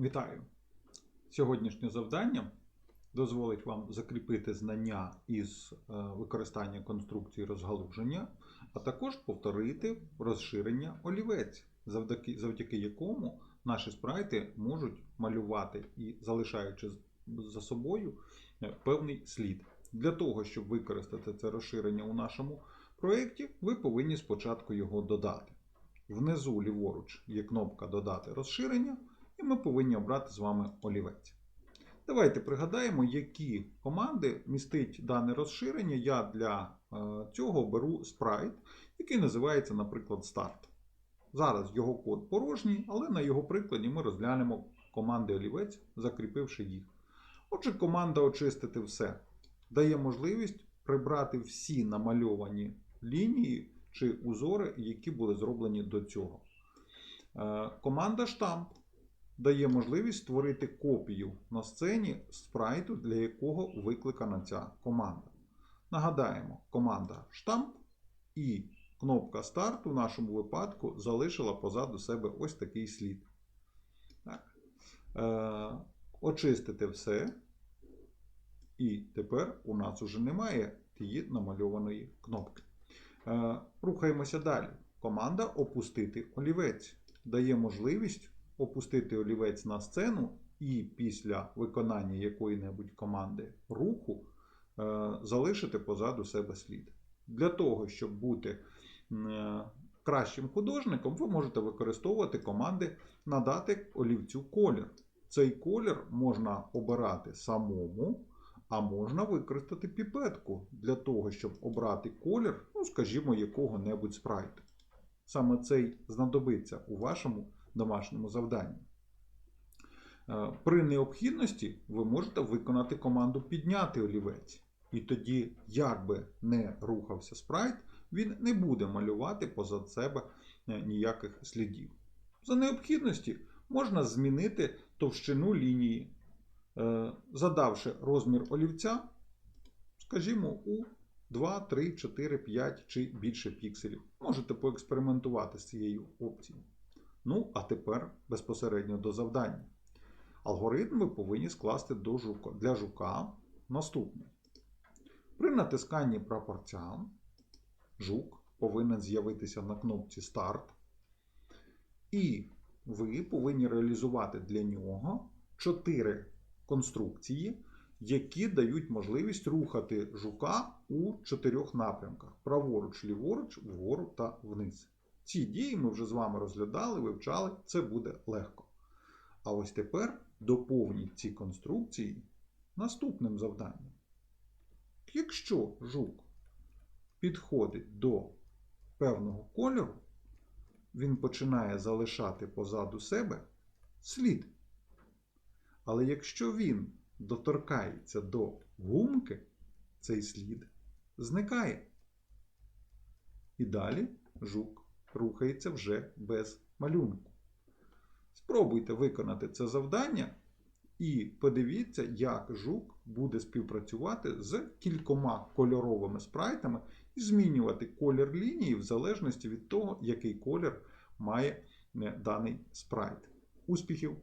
Вітаю! Сьогоднішнє завдання дозволить вам закріпити знання із е, використання конструкції розгалуження, а також повторити розширення олівець, завдяки, завдяки якому наші спрайти можуть малювати і залишаючи за собою е, певний слід. Для того, щоб використати це розширення у нашому проєкті, ви повинні спочатку його додати. Внизу ліворуч є кнопка Додати розширення, ми повинні обрати з вами олівець. Давайте пригадаємо, які команди містить дане розширення. Я для е, цього беру спрайт, який називається, наприклад, старт. Зараз його код порожній, але на його прикладі ми розглянемо команди олівець, закріпивши їх. Отже, команда очистити все дає можливість прибрати всі намальовані лінії чи узори, які були зроблені до цього. Е, Команда штамп дає можливість створити копію на сцені спрайту, для якого викликана ця команда. Нагадаємо, команда штамп і кнопка старт у нашому випадку залишила позаду себе ось такий слід. Так. Е, очистити все. І тепер у нас уже немає тієї намальованої кнопки. Е, Рухаємося далі. Команда опустити олівець дає можливість опустити олівець на сцену і після виконання якої-небудь команди руху е, залишити позаду себе слід. Для того, щоб бути е, кращим художником, ви можете використовувати команди надати олівцю колір. Цей колір можна обирати самому. А можна використати піпетку для того, щоб обрати колір, ну, скажімо, якого-небудь спрайту. Саме цей знадобиться у вашому домашньому завданні. Е, При необхідності ви можете виконати команду підняти олівець. І тоді, як би не рухався спрайт, він не буде малювати позад себе е, ніяких слідів. За необхідності можна змінити товщину лінії. Е, задавши розмір олівця, скажімо, у 2, 3, 4, 5 чи більше пікселів. Можете поекспериментувати з цією опцією. Ну, а тепер безпосередньо до завдання. Алгоритм ви повинні скласти до жука, для жука наступний. При натисканні прапорця жук повинен з'явитися на кнопці Старт. І ви повинні реалізувати для нього 4 конструкції, які дають можливість рухати жука у чотирьох напрямках: праворуч, ліворуч, вгору та вниз. Ці дії ми вже з вами розглядали, вивчали, це буде легко. А ось тепер доповніть ці конструкції наступним завданням. Якщо жук підходить до певного кольору, він починає залишати позаду себе слід. Але якщо він доторкається до гумки, цей слід зникає. І далі жук рухається вже без малюнку. Спробуйте виконати це завдання і подивіться, як жук буде співпрацювати з кількома кольоровими спрайтами і змінювати колір лінії в залежності від того, який колір має е, даний спрайт. Успіхів!